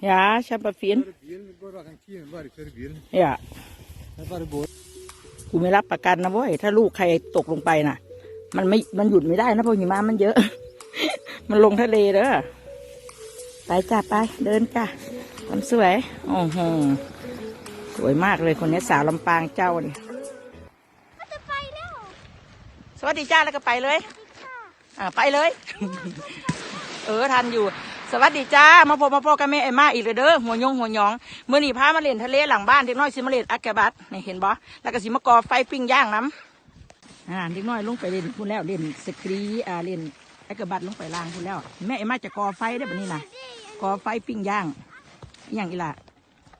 Ja, ich habe viel. Bilen, går rakt en bare kjøre bilen. Ja. Det er bare går. กูไม่รับประกันนะเว้ยถ้าลูกใครตกลงไปน่ะ มันไม่ มันหยุดไม่ได้นะเพราะหิมะมันเยอะ มันลงทะเลเด้อ ไปจ้าไป เดินจ้าคนสวย โอ้โห สวยมากเลยคนนี้สาวลำปางเจ้านี่จะไปแล้วสวัสดีจ้าแล้วก็ไปเลยอ่าไปเลย เออทันอยู่ สวัสดีจ้า มาพบมาพบกับแม่ไอ้มาอีกเลยเด้อหัวยงหัวหยองเมื่อนี่พามาเล่นทะเลหลังบ้านเด็กน้อยสิมาเล่นอากาบัตนี่เห็นบ่แล้วก็สิมากอไฟปิ้งย่างน้ำอ่าเด็กน้อยลงไปเล่นพูนแล้วเล่นสกีอ่าเล่นอากาบัตลงไปล่างพูนแล้ว แม่ไอ้มาจะกอไฟได้แบบนี้นะกอไฟปิ้งย่างอหย่างอีหละ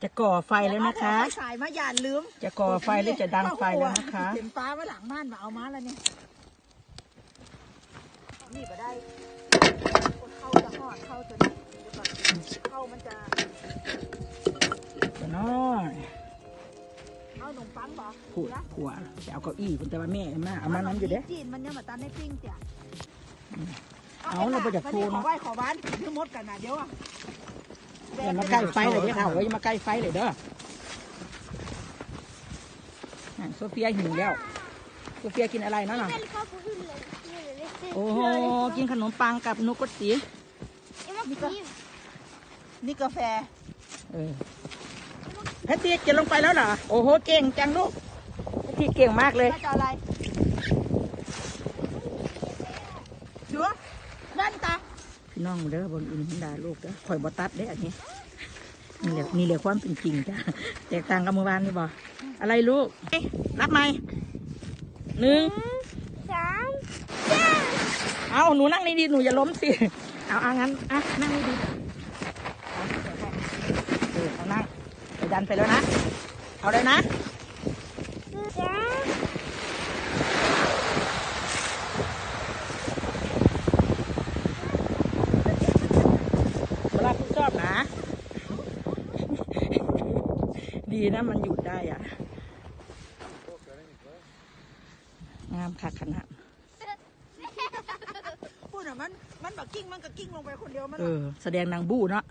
จะก่อไฟแล้วนะคะสายมาอย่าลืม จะก่อไฟหรือจะดังไฟแล้วนะคะเห็นปลามาหลังบ้านมาเอามาแล้วเนี่ยนี่ก็ได้เข้าจะหอดเข้าจะนี่ เดี๋ยวก่อนเข้ามันจะเดี๋ยวน้อยเข้าขนมปังบ่ผัวผัวจะเอาเก้าอี้คุณแต่ว่าแม่มาเอามาน้ำอยู่เด้จีนมันยังมาตันในปิ้งเตี่ยเอาเราไปจากโคขเนออะไหว้ขอบ้านคือมดกันนะเดี๋ยวอะอย่ามาใกล้ไฟเลยเด้อค่ะว่าอย่ามาใกล้ไฟเลยเด้ออะโซเฟียหิวแล้วโซเฟียกินอะไรเนาะน่ะเป็นข้าวผู้อื่นเลยนี่เลยเล็กๆโอ้โหกินขนมปังกับนุกกตีไอ้มากิ นนี่กาแฟเออแพทตี้จะลงไปแล้วเหรอ โอ้โห เก่งจังลูกแพทตี้เก่งมากเลยถ้าจะอะไรเดี๋ยวนั่นตา พี่น้องเด้อบนอินทินดาลูกเด้อคอยบอตัดเด้ออันนี้นี่แหละนี่แหละความเป็นจริงจ้ะแตกต่างกับเมื่อวานนี่บ่อะไรลูกเอ๊ะรับไหมหนึ่งสามเอาหนูนั่งดีๆหนูอย่าล้มสิ เอาเอางั้น อะ นั่งดีๆเอาเออเอานั่งไป ดันไปแล้วนะ เอาเลยนะสามเวลาคุณชอบนะ ดีนะมันหยุดได้อะ งามค่ะขนาดพูดอะมัน มันแบบกิ้งมันก็กิ้งลงไปคนเดียวมันเออ แสดงนางบู้เนาะ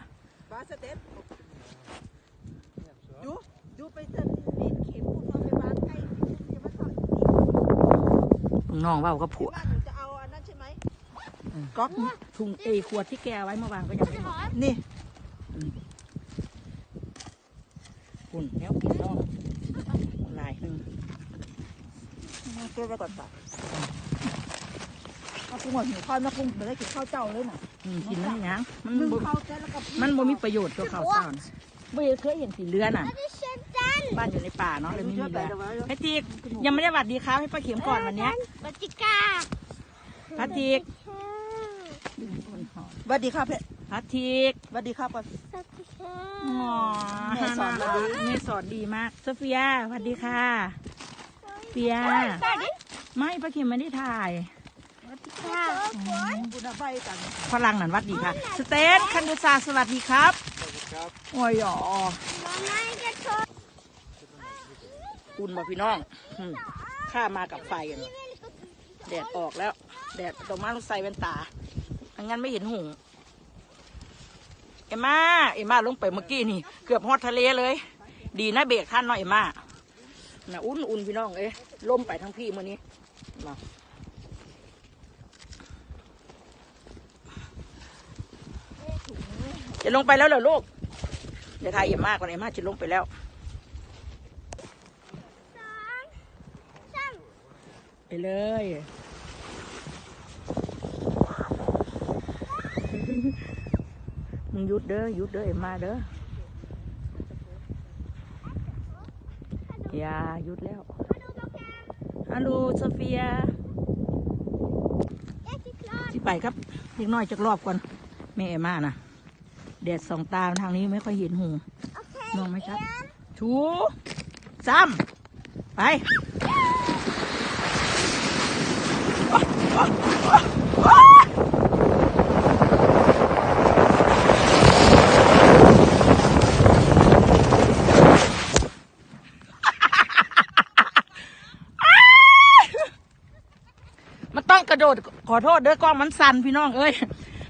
บาสเต็ปดูดูไปเถอะปีนเข็มพูดมาไปวางใกล้จะมาถอด น้องๆเว่าก็ผัวว่าหนูจะเอาอันนั้นใช่ไหมก๊อกถุงเอยขวดที่แกเอาไว้เมื่อวานก็ยังไม่หมดนี่คุณแล้วกินน้องลายหนึ่งเก็บไว้ก่อนป่ะเอาปรุงหมดหิวข้าวนะปรุงไปได้กินข้าวเจ้าเลยน่ะอืมกินน้ำยังมันนึ่งบ่ข้าวเจ้าแล้วก็มันบ่มีประโยชน์ตัวข้าวเจ้านะไม่เคยเห็นสีเรือน่ะดิฉันจันบ้านอยู่ในป่าเนาะเลยไม่มีเรือแพทริกยังไม่ได้หวัดดีครับให้ป้าเข็มก่อนวันเนี้ ยปฏิกาแพทริกสวัสดีครับเพชรแพทริกสวัสดีครับก่อนปฏิกาอ๋อแม่สอนมาดี แม่สอนดีมากโซเฟียสวัสดีค่ะเฟียไม่ป้าเข็มไม่ได้ถ่ายค่ะบุญใบกันฝรั่งนั่นหวัดดีค่ะ สเตนคันดูซาสวัสดีครับโอ้ยอ๋อมาไม่จะโทษอุ่นบ่พี่น้องอืมข้ามากับไฟกัน แดดออกแล้ว แดดตกมาต้องใส่แว่นตาอังั้นไม่เห็นหงเอ็มมาเอ็มมาลงไปเมื่อกี้นี่ เกือบฮอดทะเลเลย ดีนะเบรกท่านหน่อยเอ็มมาน่ะอุ่นอุ่นพี่น้องเอ้ยล่มไปทั้งพี่มื่อนี้มาจะลงไปแล้วเหรอลูกเดี๋ยวทายเอ็มมากกว่าเอ็มมาจะลงไปแล้ว สองสาม ไปเลย มึงหยุดเด้อหยุดเด้อเอ็มมาเด้ออย่าหยุดแล้วฮัลโหลโซเฟียเอ็กซ์คลอดสิไปครับเล็กน้อยจักรอบก่อนแม่เอ็มมานะแดดสองตาทางนี้ไม่ค่อยเห็นหูโอเคมองไม่ชัดชูซ้ำไป มันต้องกระโดด ขอโทษเด้อกล้องมันสั่นพี่น้องเอ้ย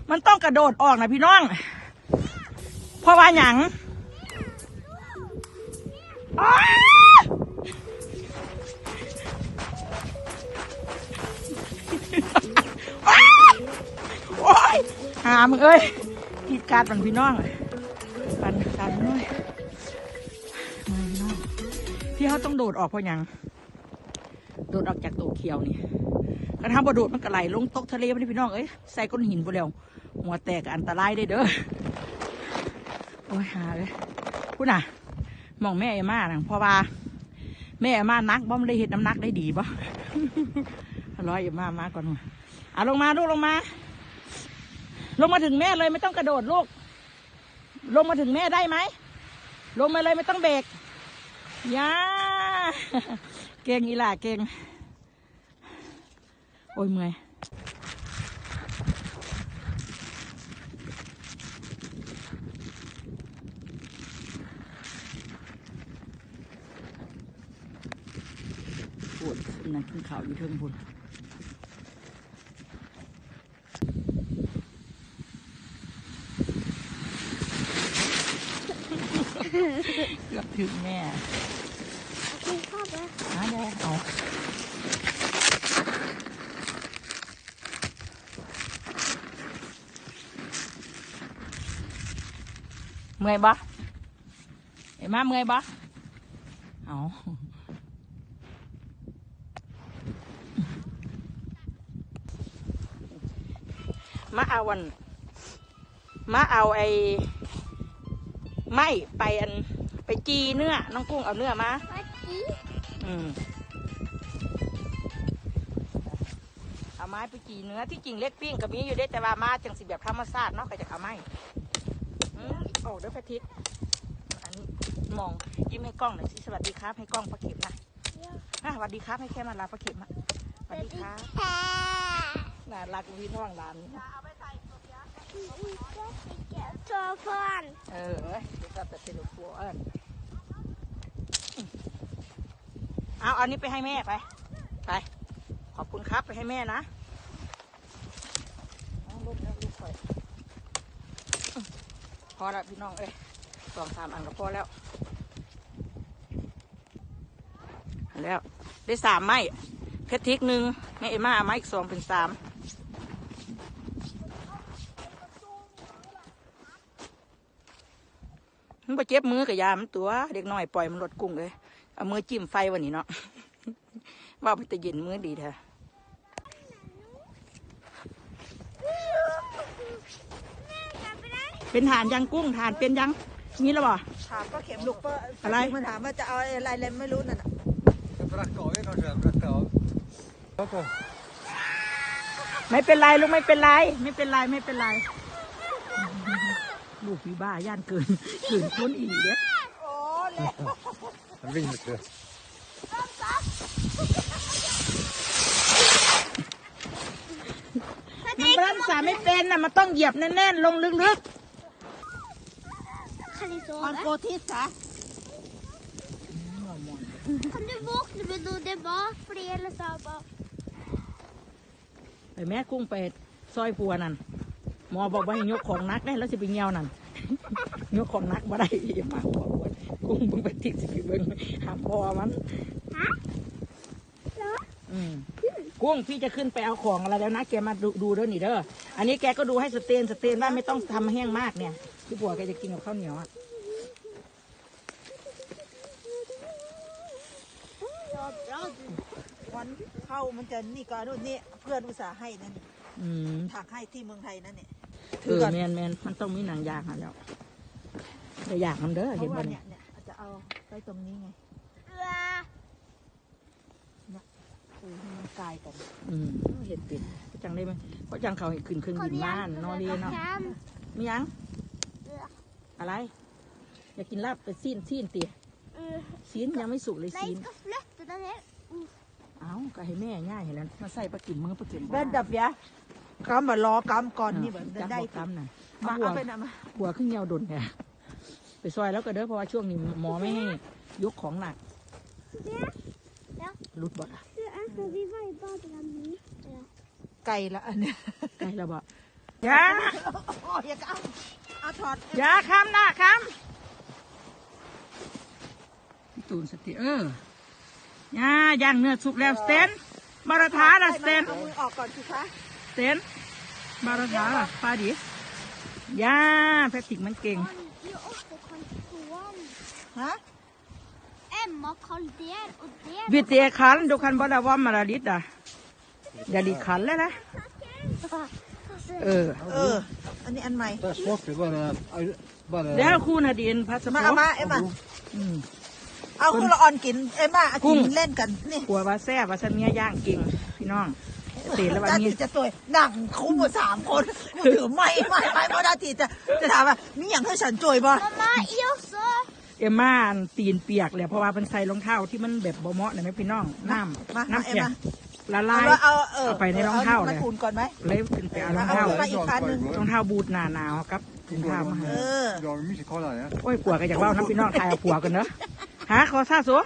มันต้องกระโดดออกนะพี่น้อง เพราะว่าหยังอ้าอ้าโอ้ยหามึงเอ้ยกีดการดมันพี่น้องปันการน้อยมาพี่น้องที่เขาต้องโดดออกเพราะยัง โดดออกจากตัวเขียวนี่ กระทำบโดดมันก็ไหลลงตกทะเลไม่ได้พี่น้องเอ้ยใส่ก้อนหินไปแล้วหัวแตกอันตรายได้เด้อโอ้ยหาเลยพูดน่ะมองแม่ไอ้มานะเพราะว่าแม่ไอ้มานักบ่มได้เห็นน้ำหนักได้ดีบ่ร้อยไอ้มามาก่อนมาอะลงมาลูกลงมา ลงมาถึงแม่เลยไม่ต้องกระโดดลูก ลงมาถึงแม่ได้ไหมลงมาเลยไม่ต้องเบรกย่าเก่งอีหล่าเก่ง อ้ยเมื่อยปวดนั่นขึ้นเขาอยู่เทิงบุญเกือบถึงแม่ กินข้าวแล้ว หาได้เอา เมื่อยบ่เอ็มมาเมื่อยบ่เอามาเอาวัน มาเอาไอ้ไม่ไปอัน ไปจีเนื้อ น้องกุ้งเอาเนื้อมาวัดจีอืมเอาไม้ไปจีเนื้อที่จริงเล็กปิ้งก็มีอยู่ได้แต่ว่ามาจังสิแบบธรรมชาติเนาะก็จะเอาไม้ อืมโอ้เด้อพระทิศอันนี้มองยิ้มให้กล้องหน่อยสิสวัสดีครับให้กล้องประเข็มนะอะสวัสดีครับให้แค่มาลาประเข็มอะสวัสดีครับน่ารักพี่น้องร้านนี้โซฟอนเออเดี๋ยวก็จะเป็นตัวเอิญเอาอันนี้ไปให้แม่ไป ไป ขอบคุณครับไปให้แม่นะลูกลูกไป พอแล้วพี่น้องเอ้ยสองสามอันก็พอแล้ว แล้วได้สามไม้เพชรทิกหนึ่งแม่เอ็มมาเอาไม้อีกสองเป็นสามมันไปเจ็บมือกับยามันตัว เด็กน้อยปล่อยมันลดกุ้งเลย เอามือจิ้มไฟวันนี้เนาะว่าไปแต่เย็นมือดีแท้ เป็นฐานยังกุ้งฐานเป็นยังงี้แล้วบ่ ถามก็เข็มลูกเปอร์อะไร มันถามว่าจะเอาอะไรอะไรไม่รู้นั่นน่ะ Jag brackade av er kanske, jag brackade av. Okej. ไม่เป็นไรลูกไม่เป็นไรไม่เป็นไรไม่เป็นไร ลูกพี่บ้าย่านเกินเกินคนอีกเด้อ Jag vinner inte. มันรักษาไม่เป็นน่ะมันต้องเหยียบแน่นๆลงลึก Kan ni ออน sove? โกทิสค่ะ Kan du våkne med noe det var fordi eller sa bare ๆไปแม่กุ้งไปซอยพัวนั่นหมอบอกว่าให้ยกของหนักได้แล้วสิไปเงียวนั่น ยกของหนักมาได้อย่ามาหัวปวดกุ้งเบิ่งไปทิกสิไปเบิ่งหามพอมันอืมกุ้งพี่จะขึ้นไปเอาของอะไรแล้วนะแกมาดูดูเด้อนี่เด้ออันนี้แกก็ดูให้สเตนสเตนว่าไม่ต้องทำแห้งมากเนี่ย พี่บัวแกจะกินกับข้าวเหนียวอะวันเข้ามันจะนี่ก็นู่นนี่เพื่อนอุตส่าห์ให้นั่นนี่อืมถักให้ที่เมืองไทยนั่นเนี่ยเออแมนแมนมันต้องมีหนังยางอะแล้วแต่อยากมันเด้อเพเห็นราะบ่ว่าเนี่เนี่ยยเนี่ยอาจจะเอาไว้ตรงนี้ไง Hva? คือให้มันกลายกันอืมเห็ดเป็ดก็จังได้ไหมเพราะจังเขาให้ขึ้นเครื่องบินม่านนอนเรียนเนาะ Fem. มียัง อะไร อยากกินลาบไปซีนซีนเตี๋ย Mm. ซีนยังไม่สุกเลย Nei, ซีน jeg skal flytte den her. เอ้าก็ให้แม่ง่ายเห็นแล้วมาใส่ปลากิมมือปลากิมเบนดับยะกำมารอกำก่อนนี่แบบจับได้หัวกำน่ะมาหัวเอาไปนะมาหัวขึ้นเงาดนเนี่ยไปซอยแล้วก็เด้อเพราะว่าช่วงนี้หมอไม่ให้ยกของหนัก Ja. รุดบ่ล่ะ Du, jeg skal vi være i badelandet. Ja. ไก่ละอันเนี้ยใกล้แล้วบ่ย่าโอ้ยอย่า เอาเอาเอาถอดอย่าค้ำหน้าค้ำพี่ตูนสติเออย่าย่างเนื้อสุกแล้วสเตนบาราธาละสเตนเอามือออกก่อนสิคะสเตนบาราธาละปาดิย่าแพทริกมันเก่ง Kan ju också konfektion. ฮะ Emma Karl der och der. วิเตคันดูคันบดาวอม มาราลิดอะอย่าดีคันแล้วนะเออ เออ อันนี้อันใหม่ Där smakar bara... bara แล้วคู่นาดีนพัสมาดุเอามาเอ็มมาอืมเอาคุณละออนกินเอ็มมาเอากุ้กิงนเล่นกันนี่กลัวว่าแซ่บว่าสันเมียย่างเก่งพี่น้องเตะแล้วว่าดามีทีจะตัวหนังคุ้มหมดสามคนกูถือไม่ไม่ไม่เพราะดาทีจะจะถามว่ามีอย่างให้ฉันจ่วยบ่ Mamma, jag också. เอ็มม่าอันตีนเปียกเลยเพราะว่าเป็นใส่รองเท้าที่มันแบบบ่เหมาะนะแม่พี่น้องน้ำมาน้ำเอ็มแข็งมา ละลายเอาเอาเออเอาไปในรองเท้าเลเลยยมาอุ่นก่อนไหม เลยเป็นไปเอารองเอาเท้าไปอีกคันหนึ่ง รองเท้าบูทหนาหนาวครับรองเท้ามาให้เออ Jag vill inte kolla det. โอ้ยผัวก็อยากเล่าน้ำพี่น้องทายเอาผัวกันเนอะฮะขอซาสัว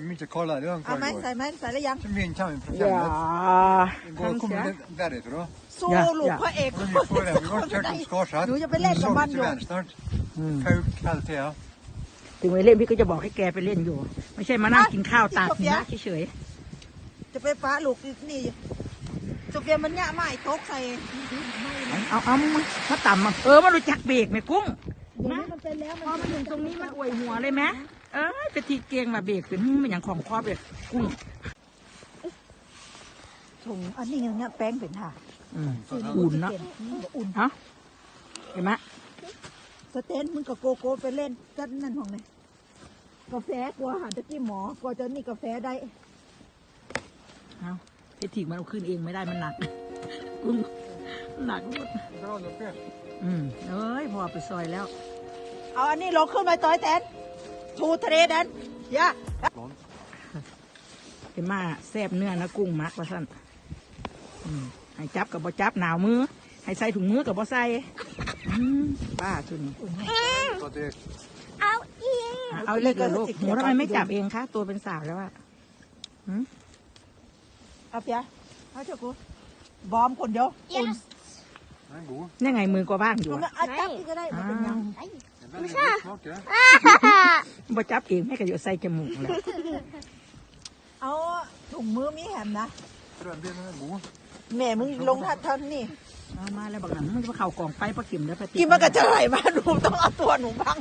Vi vill inte kolla det. เอาไหม Det ใส่ไหมใส่แล้วยัง Som vi inte har อย่า procent. Går ทำเสีย kommer det därifrån då. สู้อย่าลูกอย่า พระเอก Men vi får det. Vi har kört till Skarsat. หนูจะไปเล่นกับมัน Så อยู่ till vänster. อืม Sjuk kvalitet. ถึงไปเล่นพี่ก็จะบอกให้แกไปเล่นอยู่ ไม่ใช่มานั่งกินข้าวตากหิมะเฉย จะไปฟ้าลูกนี่โซเฟียมันเนี่ยไม่ตกใส่ๆเอาเอามึงมามาต่ำมาเออมารู้จักเบรกไหมกุ้งเดี๋ยวนี้มันเป็นแล้วพอมาถึงตรงนี้มันอวยหัวเลยไหมเออไปทีเกียงมาเบรกเป็นหึ่มเป็นอย่างของครอบเลยกุ้งถุงอันนี้เนี่ยแป้งเป็นค่ะอืมอุ่นเนาะอุ่นฮะเห็นไหมสเตนมึงกับโกโก้ไปเล่นกันนั่นของเลยกาแฟกลัวหาตะกี้หมอกลัวจะนี่กาแฟได้ เอาไปถีกมันเอาขึ้นเองไม่ได้มันหนักกุ้งหนักหมด Bra, då sker. อืมเอ้ยพอไปซอยแล้ว เอาอันนี้ลงขึ้นมาต้อยแตนทูทะเลแดนย่าเห็นมาแซบเนื้อนะกุ้งมักว่าสั่นอืมให้จับกับบ่จับหนาวมือ ให้ใส่ถุงมือกับบ่ใส่อืมบ้าชุน Så det เอาอีกอะเอาเล็กเลยลูกหมูทำไมไม่จับเองคะตัวเป็นสาวแล้วอะ เอาเปียเอาเถอะกูบอมคนเดียวอุ่น är god. นี่ไงมือก็บ้างอยู่เอาอะมาเอาจับนี่ก็ได้มันเป็นยัง Det är väldigt god smak det. บ่จับเองให้กระโยชน์ใส่จมูกเลยเอาถุงมือมีแหมนะ Fröbenen är god. แม่มึงลงทัดเท่านี้เอามาแล้วบักหนังมันจะมาเข่ากล่องไปปลาเข็มแล้วไปติดกินมันก็จะไหลมาหนูต้องเอาตัวหนูบ้าง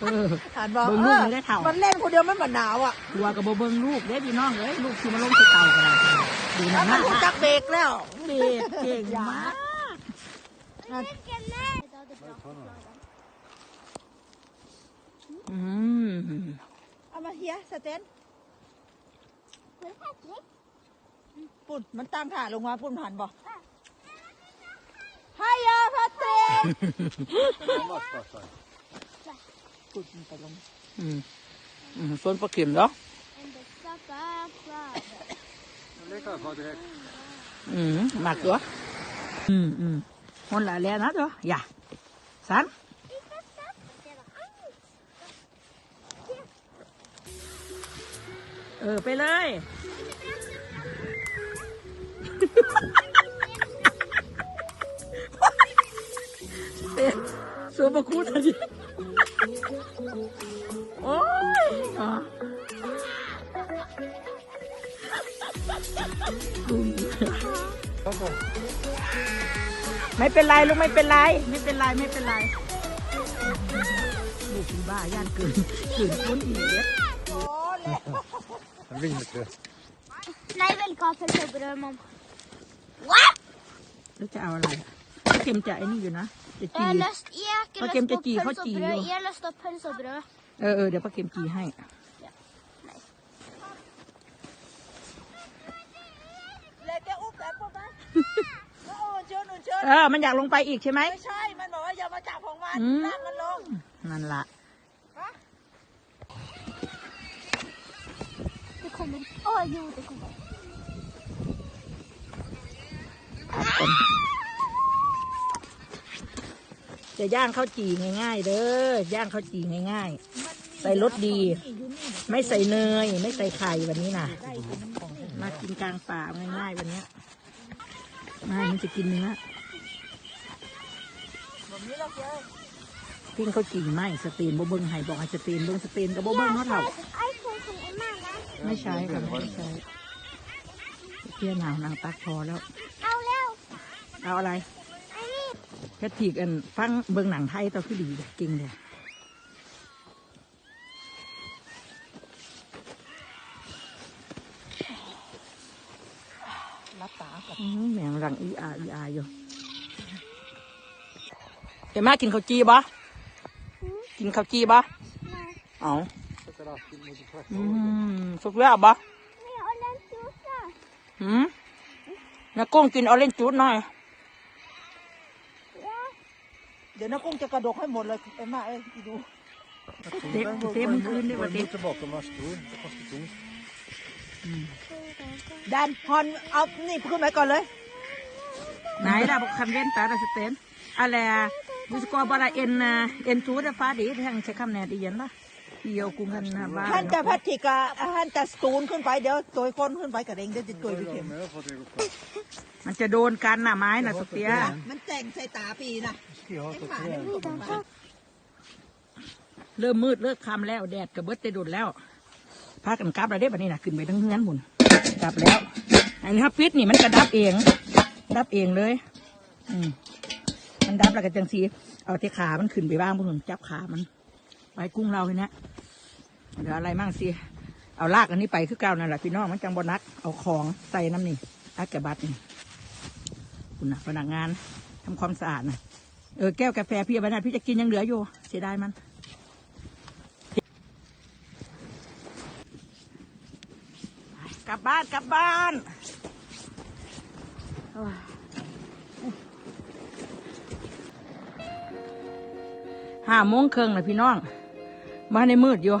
เอออ่านบอกเบิ่งลูกไม่ได้เท่า มันเล่นคนเดียวมันเหมือนหนาวอะตัวกับบ่เบิ่งลูกเด้พี่น้องเอ้ยลูกคือมาลงที่เต่ากันเลย ดูแล้นะวมันรู้จักเบรกแล้วเด็กเก่งมาก Vilken är? อืมเอามาเฮียสเตนปุ่นมันตั้งขาลงมาปุ่นผ่านบ่ฮายาพัตเตนปุ่นมันไปลงอืมอืมส่วนปลาเข็มเนาะ En bästa pappa. Leka på direkt. อืมมากตัวอืมอืมคนละแล้วนะตัวอย่าสันเออ ไปเลย เอ๊ะสวมมาคูดอะไรโอ้ยอ่ะ ไม่เป็นไรลูกไม่เป็นไร ไม่เป็นไรไม่เป็นไรลูกเป็นบ้าย่านเกินเกินคนอีกเด็ดโอ้แล้ว En vinter. Nej, välkommen till bröd, mamma. แล้วจะเอาอะไรปลาเค็มจะไอ้นี่อยู่นะจะจี Jag har löst ek, jag Vad har kan löst inte upp ge, päls har och ge bröd. då? Jag har löst upp päls och bröd. เออเออเดี๋ยวปลาเค็มจีให้ เลยแกอุ๊บแบบปุ๊บนะโอ้เชิญห นูเชิญเออ มันอยากลงไปอีกใช่ไหมไม่ใช่ มันบอกว่าอย่ามาจับของมันอืมลากมันลง นั่นละ Det kommer. Åh, jo, det kommer. จะย่างข้าวจี่ง่าย ๆ เด้อย่างข้าวจี่ง่าย ๆ ใส่รสดี ไม่ใส่เนย ไม่ใส่ไข่วันนี้นะมากินกลางป่าง่ายๆวันเนี้ยไม่มันจะกินเนื้อ แบบนี้เราเจอปิ้งข้าวจี่ไหมสเตนบ่เบิ้งให้บอกให้สเตนเบิ้งสเตนก็บ่เบิ้งเนาะเถ่าไอโฟนของเอ็มมานะไม่ใช้ค่ะไม่ใช้เที่ยหนาวนางตักพอแล้ว เอาแล้วเอาอะไรไอ้นี่กระถีกอันฟังเบิ้งหนังไทยตัวคือดีเก่งเลยรับตาแมงรังอีอาอีอาอยู่ เอ็มมากินข้าวจีบ่กินข้าวจีบ่มาเอา Så kan alltid må du träffa อืมสุกแล้วบ่ไม่เอาเล่นจูซ่าหืมนักกุ้งกินออเรนจ์จูดหน่อย เดี๋ยวน้ากุ้งจะกระดกให้หมดเลยเอ็มมาเอ้ยอีดูเต็มเต็มมันคืนได้ Var ป่ะ det เต็ม mot tillbaka med stor? Det kostar tungt. ดันฮอนเอานี่ขึ้นไปก่อนเลย ไหนล่ะบอกคันเว้นตาดาสเตนอะไร บุสกอบาราเอ็นอะเอ็นจูดฟ้าดีทางใช้คำแนดีเย็นป่ะเดียวกุ้งกันนะบ้าท่านจะพัดถิกะท่านจะสตูนขึ้นไปเดี๋ยวตัวคนขึ้นไปกับเองเดี๋ยวจะตัวไป Var เข็ม det med för att det går på? มันจะโดนกันน่ะไม้น่ะสเตียมันแต่งใส่ตาปีนะ Ska jag ha så trä? เริ่มมืดเลิกคำแล้วแดดกับเบิดจะโดนแล้วพากันกลับแล้วได้ปะนี่น่ะขึ้นไปทั้งเฮือนหมุนกลับแล้วอันนี้ครับปิดนี่มันกระดับเอง ดับเองเลย อืม มันดับแล้วก็จังสีเอาที่ขามันขึ้นไปบ้างพวกหนุนจับขามันไปกุ้งเราทีนี้เดี๋ยวอะไรมั่งสิเอาลากอันนี้ไปคือเก่านั่นแหละพี่น้องมันจังบนักเอาของใส่น้ำนี่อักกะบัตนี่คุณนะพนักงานทำความสะอาดนะเออแก้วกาแฟพี่เอาไปนะพี่จะกินยังเหลืออยู่เสียดายมันกลับบ้านกลับบ้าน ห้าโมงครึ่งเลยพี่น้อง มาในมืดอยู่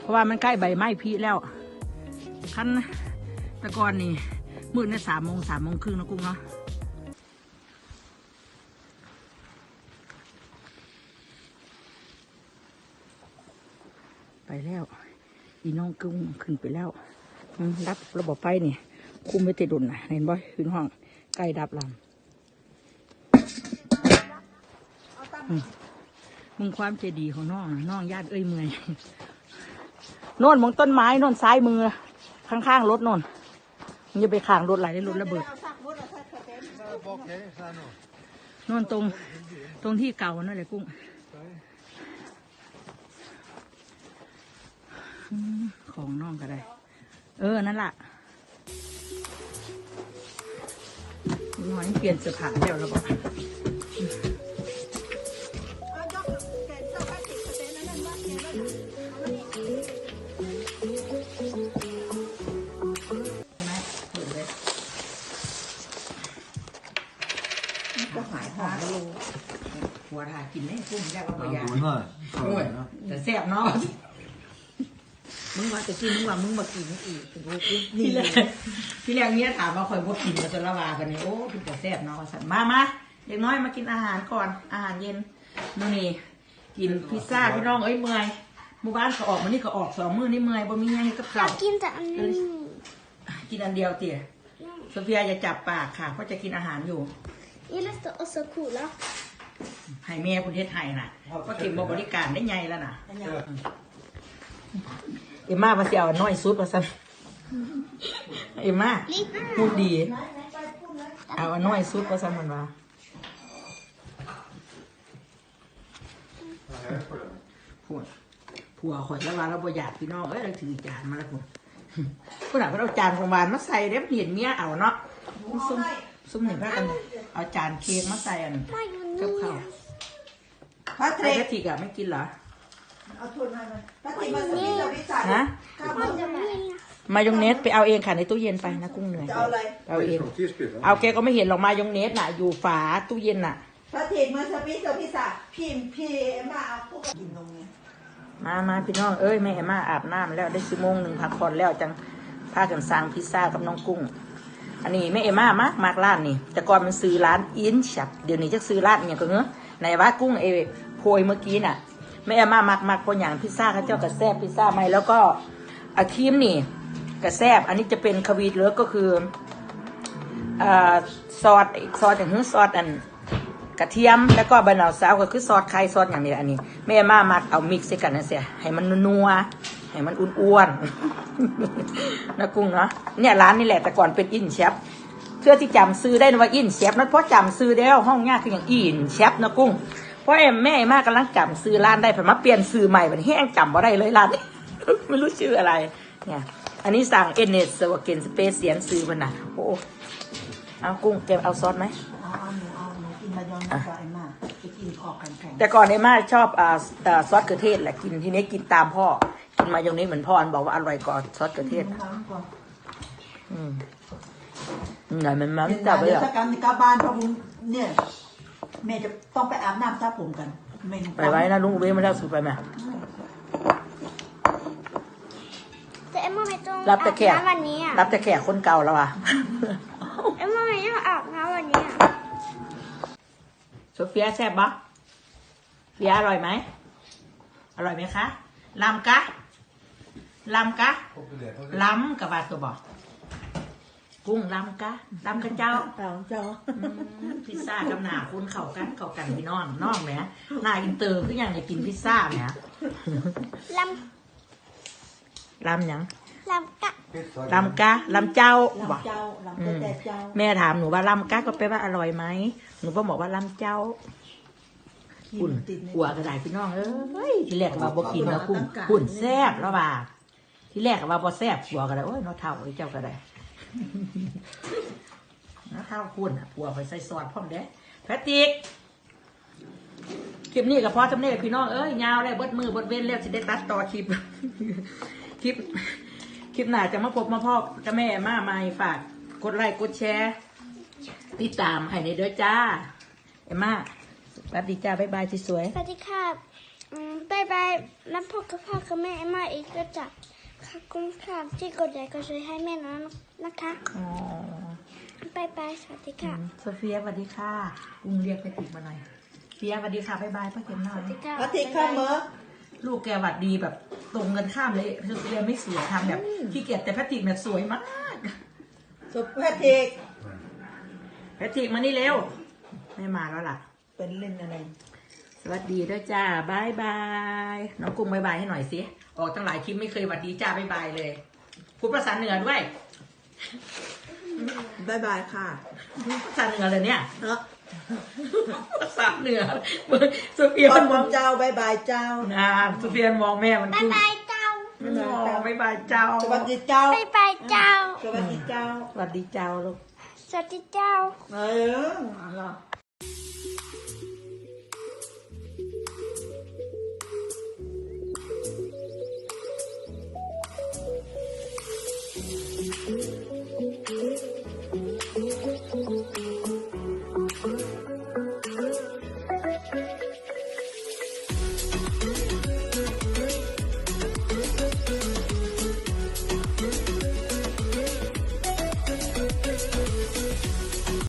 เพราะว่ามันใกล้ใบไม้พีแล้วคันตะกอนนี่ มืดในสามโมงสามโมงครึ่งนะกุ้งเนาะไปแล้ว อีน้องกุ้งขึ้นไปแล้วรับระบบไฟนี่ คุมไม่ติดดุนนะเห็นบ่ขึ้นห้องใกล้ดับลำ มึงความใจดีของน้องน่องญาติเอ้ยเมื่อยโน่นมองต้นไม้โน่นซ้ายมือ ข้างๆรถโน่นมึงจะไปข้างรถไหลได้รถระเบิดโน่นตรง ตรงที่เก่านั่นแหละกุ้งของน้องก็ได้ เออ นั่นล่ะน้อยเปลี่ยนเสื้อผ้าเดี๋ยวเราบอก อมแล้วหัวถ่ายกินได้กุ้งยากก็พยายามโอ้ยแต่แซ่บเนาะมึงว่าจะกินมึงว่ามึงมากินอีกโอ้กูนี่แหละที่แรกเนี้ยถามว่าคอยบ่กินมาจนละวากันนี่โอ้เป็นแต่แซ่บเนาะสันมามาเด็กน้อยมากินอาหารก่อนอาหารเย็นมื้อนี้กินพิซซ่าพี่น้องเอ้ยเมื่อยหมู่บ้านก็ออกมานี่ก็ออกสองมื้อนี่เมื่อยบ่มีหยังให้กับอยาข้าวกกินแต่อันนี้กินอันเดียวเตี๋ยโซเฟียอย่าจับปากค่ะเพราะจะกินอาหารอยู่ ยี่ลิสต์โอซากุแล้วให้แม่คุณเทศไทยน่ะเพราะเก็บมาบริการได้ไงแล้วน่ะ เอ็มมามาเสียวน้อยสุดว่าซั่นเอ็มมาลิปพูดดี เอาอันน้อยสุดว่าซั่นมันว่าพูดผัวข่อยแล้วว่าเราบ่อยากพี่น้องเอ้ยเราถือจานมาแล้วคุณผู้หลังเราจานของหวานมาใส่เด็บเห็นเมียเอาเนาะซุ่มซุ่มหนึ่งพากัน เอาจานเค้กมาใส่อันมาอยู่กันี่บข้าวพระเทไอ้รกะทิกอะไม่กินเหรอ เอาทุนมาเลยพระเทรมาสมิทวิสัยฮะมาอยู่นี่มายองเนสไปเอาเองค่ะในตู้เย็นไปนะกุ้งเหนื่อยจะเอาอะไรเอาเอง Tidsspel, เอาแกก็ไม่เห็นหรอกมายองเนสน่ะ อยู่ฝาตู้เย็นน่ะ พระเทรมาสมิทวิสัยพิมพ์พี่เอ็มมาเอาพวกกินตรงนี้มามาพี่น้องเอ้ยแม่มาอาบน้ำแล้วได้ชั่วโมงหนึ่งพักผ่อนแล้วจังพากันสั่งพิซซ่ากับน้องกุ้ง อันนี้แม่เอ็มามากมากร้านนี่ แต่ก่อนมันซื้อร้านอินชับเดี๋ยวนี้จะซื้อร้านเนี่ยก็เงอในว่ากุ้งเอโพยเมื่อกี้น่ะแม่เอ็มามากมากเพราะอย่างพิซซ่าเขาเจ้ากระแซบพิซซ่าไหมแล้วก็อาครีมนี่กระแซบอันนี้จะเป็นคาวีดเลิฟก็คืออ่อซอสอีกซอสอย่างนี้ซอสอันกระเทียมแล้วก็ใบหนาวสาวก็คือซอสไข่ซอสอย่างนี้อันนี้แม่มามัดเอามิกซ์ใส่กันนะเสียให้มันนัว ให้มันอ้วนๆนะกุ้งเนาะเนี่ยร้านนี่แหละแต่ก่อนเป็นอินเชฟเพื่อที่จำซื้อได้นะว่าอินเชฟนั่นเพราะจำซื้อได้แล้วห้องยากคืออย่างอินเชฟนะกุ้งเพราะเอ็มแม่มากำลังจำซื้อร้านได้ผมมาเปลี่ยนซื้อใหม่มันแห้งจำว่าได้เลยร้านนี้ไม่รู้ชื่ออะไร เนี่ย อันนี้สั่งเอเนสสวาเกนสเปเซียนซื้อมันนะโอ้เอากุ้งเก็บเอาซอสไหมเอาเอาหนูเอาหนูกินมายองกับไอ้มาไปกินขอบกันแข็งแต่ก่อนไอ้มาชอบอ่าอ่าซอสเกระเทศแหละกินทีนี้กินตามพ่อกิน มายองนี้เหมือนพ่ออันบอกว่าอร่อยกว่าซอสเกระเทศน้ำก่อนอืมไหนมันมันเดี๋ยวจับไปเดี๋ยวอะถ้ากลับกลับบ้านเพราะผมเนี่ยแม่จะต้องไปอาบน้ำสระผมกันไม่ไปไว้นะลุงเว้ยไม่ได้สูบไปไหม แต่เอ็มไม่ต้องรับแต่แขก อาบน้ำวันนี้อะรับแต่แขกคนเก่าแล้วอะ เอ็มไม่ต้องอาบน้ำวันนี้อะโซเฟียแซ่บปะเฟียอร่อยไหม อร่อยไหมคะลำกะ ลำกะ Populärt. ล้ำกับบาตัวบอกกุ้งล้ำกะล้ำกะเจ้าเอาเจ้าอืมพิซซ่ากับหนาคุณเข้ากันเข้ากันพี่น้องน้องแหมหน้าอินเตอร์คืออย่างในกินพิซซ่าแหมลล้ำหยังำลำกะ Pizza. ล้ำกะล้ำเจ้าบอกลำเจ้าลำอืแต่มแต่เจ้าแม่ถามหนูว่าล้ำกะก็แปลว่าอร่อยไหมหนูก็บอกว่าล้ำเจ้ากิคุนณติดในหัวกระดาษพี่น้องเอ้ยที่แรกก็ว่าบ่กินแล้วคุณคุณแซ่บแล้วว่า ที่แรกก็ว่าบ่แซ่บหัวก็ได้โอ้ยน้อเท่าไอ้เจ้าก็ได้น้อเท่าคุณอะหัวไปใส่ซอสพร้อมเด้แพทติกคลิปนี้ก็พอจำเนีพี่น้องเอ้ยยาวแล้เบิดมือเบิดเว้นแล้วสิได้ตัดต่อคลิปคลิปคลิปหน้าจะมาพบมาพ่อกับแม่มาใหม่ฝากกดไลค์กดแชร์ติดตามให้ในเด้อจ้าเอ็มมาสวัสดีจ้าบ๊ายบายสวยสวัสดีค่ะอืมบายบายน้ำพกกับพ่อกับแม่เอ็มมาอีกก็จะ ขอบคุณค่ะที่กดไลค์กดแชร์ให้แม่นะนะคะๆอ๋อบายบายสวัสดีค่ะ โซเฟียสวัสดีค่ะกุ้งเรียกไปติดมาหน่อยเฟียสสวัสดีค่ะบ๊ายบายป้าเข็มหน่อยอาทิตย์ข้ามเมอลูกแกหวัดดีแบบตรงกันข้ามเลยโซเฟียไม่สวยทำแบบขี้เกียจแต่แพทริกแบบสวยมาก สุภาพเอกแพทริกมานี่เร็ว ไม่มาแล้วล่ะ เป็นเล่นอะไร สวัสดีด้วยจ้าบายบาย น้องกุ้งบายบายให้หน่อยสิ ออกตั้งหลายคลิปไม่เคยหวัดดีจ้าบายบายเลยพูดภาษาเหนือด้วยบายบายค่ะ ภาษาเหนือเลยเนี่ยเนาะภาษาเหนือโซเฟียขมัอนบมคุองณเจ้าบายบายเจ้านะโซเฟียมองแม่มันบายกุ้งบายเจ้าอ๋อบายบายเจ้า สวัสดีเจ้าบายบายเจ้า สวัสดีเจ้า สวัสดีเจ้าลูก สวัสดีเจ้า เออ